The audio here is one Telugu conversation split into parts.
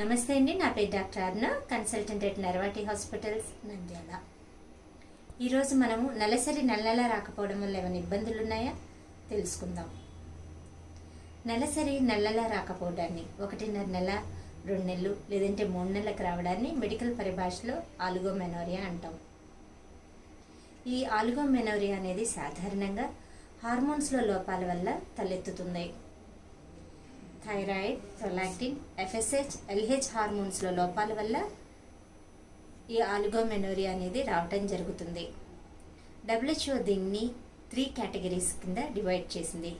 నమస్తే అండి నా పేరు doctor Arna consultant at Narvati hospitals Nandyal. ఈరోజు మనము నెలసరి నెల నెల రాకపోవడం వల్ల ఏమైనా ఇబ్బందులు ఉన్నాయా? తెలుసుకుందాం. నెలసరి నెల నెల రాకపోవడాన్ని ఒకటిన్నర నెల రెండు నెలలు లేదంటే మూడు నెలలకు రావడాన్ని మెడికల్ పరిభాషలో ఆలుగోమెనోరియా అంటాం. ఈ ఆలుగోమెనోరియా అనేది సాధారణంగా హార్మోన్స్లో లోపాల వల్ల తలెత్తుతుంది. థైరాయిడ్ ప్రొలాక్టిన్ ఎఫ్ఎస్హెచ్ ఎల్హెచ్ హార్మోన్స్లో లోపాల వల్ల ఈ ఆల్గోమెనోరియా అనేది రావటం జరుగుతుంది. డబ్ల్యూహెచ్ఓ దీన్ని త్రీ కేటగిరీస్ కింద డివైడ్ చేసింది.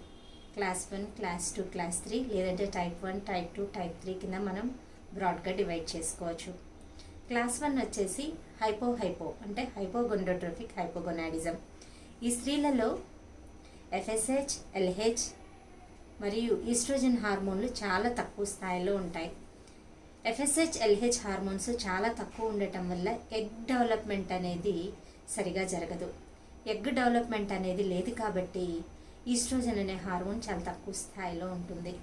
Class one class two class three లేదంటే type one type two type three కింద మనం బ్రాడ్గా డివైడ్ చేసుకోవచ్చు. క్లాస్ వన్ వచ్చేసి హైపో హైపో అంటే హైపోగొండోట్రోఫిక్ హైపోగొనాడిజం ఈ స్త్రీలలో ఎఫ్ఎస్హెచ్ ఎల్హెచ్ మరియు ఈస్ట్రోజన్ హార్మోన్లు చాలా తక్కువ స్థాయిలో ఉంటాయి. ఎఫ్ఎస్హెచ్ ఎల్హెచ్ హార్మోన్స్ చాలా తక్కువ ఉండటం వల్ల ఎగ్ డెవలప్మెంట్ అనేది సరిగా జరగదు. ఎగ్ డెవలప్మెంట్ అనేది లేదు కాబట్టి ఈస్ట్రోజన్ అనే హార్మోన్ చాలా తక్కువ స్థాయిలో ఉంటుంది.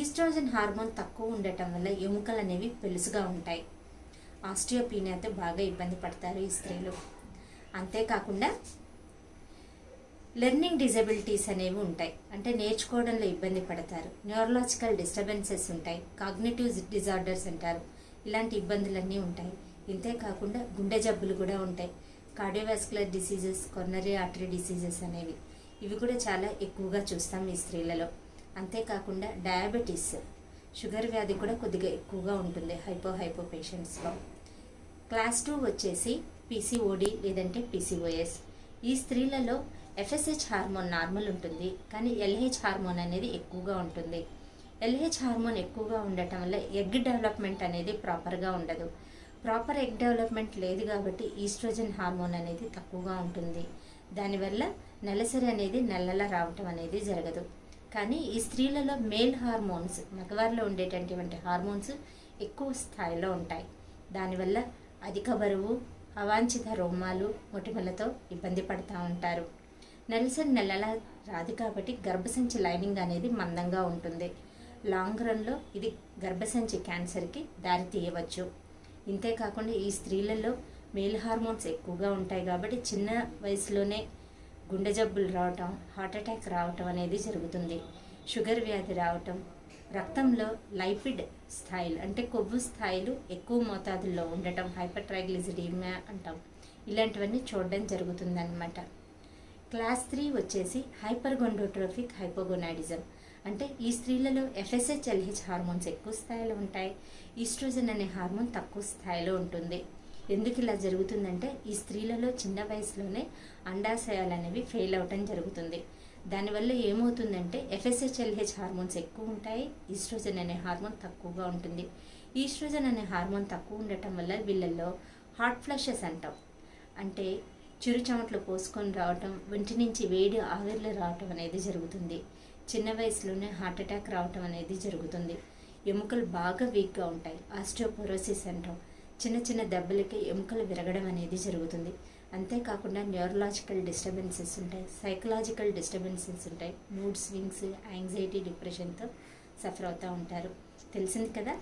ఈస్ట్రోజన్ హార్మోన్ తక్కువ ఉండటం వల్ల ఎముకలు అనేవి పెలుసుగా ఉంటాయి. ఆస్టియోపీనియాతో బాగా ఇబ్బంది పడతారు ఈ స్త్రీలు. అంతేకాకుండా లెర్నింగ్ డిజబిలిటీస్ అనేవి ఉంటాయి. అంటే నేర్చుకోవడంలో ఇబ్బంది పడతారు. న్యూరలాజికల్ డిస్టర్బెన్సెస్ ఉంటాయి. కాగ్నేటివ్ డిజార్డర్స్ అంటారు. ఇలాంటి ఇబ్బందులన్నీ ఉంటాయి. ఇంతే కాకుండా గుండె జబ్బులు కూడా ఉంటాయి. Cardiovascular diseases coronary artery diseases అనేవి. ఇవి కూడా చాలా ఎక్కువగా చూస్తాం ఈ స్త్రీలలో. అంతేకాకుండా డయాబెటీస్ షుగర్ వ్యాధి కూడా కొద్దిగా ఎక్కువగా ఉంటుంది. హైపో హైపో పేషెంట్స్లో. క్లాస్ టూ వచ్చేసి పీసీఓడి లేదంటే పీసీఓఎస్. ఈ స్త్రీలలో ఎఫ్ఎస్హెచ్ హార్మోన్ నార్మల్ ఉంటుంది కానీ ఎల్హెచ్ హార్మోన్ అనేది ఎక్కువగా ఉంటుంది. ఎల్హెచ్ హార్మోన్ ఎక్కువగా ఉండటం వల్ల ఎగ్ డెవలప్మెంట్ అనేది ప్రాపర్గా ఉండదు. ప్రాపర్ ఎగ్ డెవలప్మెంట్ లేదు కాబట్టి ఈస్ట్రోజన్ హార్మోన్ అనేది తక్కువగా ఉంటుంది. దానివల్ల నెలసరి అనేది నెలలా రావటం అనేది జరగదు. కానీ ఈ స్త్రీలలో మేల్ హార్మోన్స్ మగవారిలో ఉండేటటువంటి హార్మోన్స్ ఎక్కువ స్థాయిలో ఉంటాయి. దానివల్ల అధిక బరువు అవాంఛిత రోమాలు మొటిమలతో ఇబ్బంది పడుతూ ఉంటారు. నెలసరి నెలలా రాదు కాబట్టి గర్భసంచి లైనింగ్ అనేది మందంగా ఉంటుంది. లాంగ్ రన్లో ఇది గర్భసంచి క్యాన్సర్కి దారి తీయవచ్చు. ఇంతేకాకుండా ఈ స్త్రీలలో మేల్ హార్మోన్స్ ఎక్కువగా ఉంటాయి కాబట్టి చిన్న వయసులోనే గుండె జబ్బులు రావటం హార్ట్ అటాక్ రావటం అనేది జరుగుతుంది. షుగర్ వ్యాధి రావటం రక్తంలో లైపిడ్ స్థాయిలు అంటే కొవ్వు స్థాయిలు ఎక్కువ మోతాదుల్లో ఉండటం హైపర్ ట్రైగ్లిసిడీమియా అంటాం. ఇలాంటివన్నీ చూడడం జరుగుతుందన్నమాట. క్లాస్ త్రీ వచ్చేసి హైపర్గొండోట్రోఫిక్ హైపోగొనాడిజం. అంటే ఈ స్త్రీలలో ఎఫ్ఎస్హెచ్ ఎల్హెచ్ హార్మోన్స్ ఎక్కువ స్థాయిలో ఉంటాయి ఈస్ట్రోజన్ అనే హార్మోన్ తక్కువ స్థాయిలో ఉంటుంది. ఎందుకు ఇలా జరుగుతుందంటే ఈ స్త్రీలలో చిన్న వయసులోనే అండాశయాలు అనేవి ఫెయిల్ అవటం జరుగుతుంది. దానివల్ల ఏమవుతుందంటే ఎఫ్ఎస్హెచ్ ఎల్హెచ్ హార్మోన్స్ ఎక్కువ ఉంటాయి ఈస్ట్రోజన్ అనే హార్మోన్ తక్కువగా ఉంటుంది. ఈస్ట్రోజన్ అనే హార్మోన్ తక్కువ ఉండటం వల్ల వీళ్ళల్లో హార్ట్ ఫ్లషెస్ అంటాం. అంటే చెమటలు పోసుకొని రావటం ఒంటి నుంచి వేడి ఆవిర్లు రావటం అనేది జరుగుతుంది. చిన్న వయసులోనే హార్ట్ అటాక్ రావటం అనేది జరుగుతుంది. ఎముకలు బాగా వీక్గా ఉంటాయి. ఆస్టియోపోరోసిస్ అంటాం. చిన్న చిన్న దెబ్బలకి ఎముకలు విరగడం అనేది జరుగుతుంది. అంతేకాకుండా న్యూరలాజికల్ డిస్టర్బెన్సెస్ ఉంటాయి. సైకలాజికల్ డిస్టర్బెన్సెస్ ఉంటాయి. మూడ్ స్వింగ్స్ యాంగ్జైటీ డిప్రెషన్తో సఫర్ అవుతూ ఉంటారు. తెలిసింది కదా?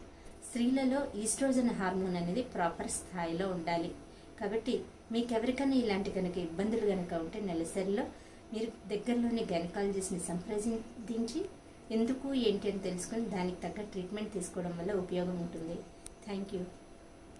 స్త్రీలలో ఈస్ట్రోజన్ హార్మోన్ అనేది ప్రాపర్ స్థాయిలో ఉండాలి. కాబట్టి మీకు ఎవరికైనా ఇలాంటి కనుక ఇబ్బందులు కనుక ఉంటే నెలసరిలో మీరు దగ్గరలోని గైనకాలజిస్ట్ని సంప్రదించి ఎందుకు ఏంటి అని తెలుసుకొని దానికి తగ్గ ట్రీట్మెంట్ తీసుకోవడం వల్ల ఉపయోగం ఉంటుంది. Thank you.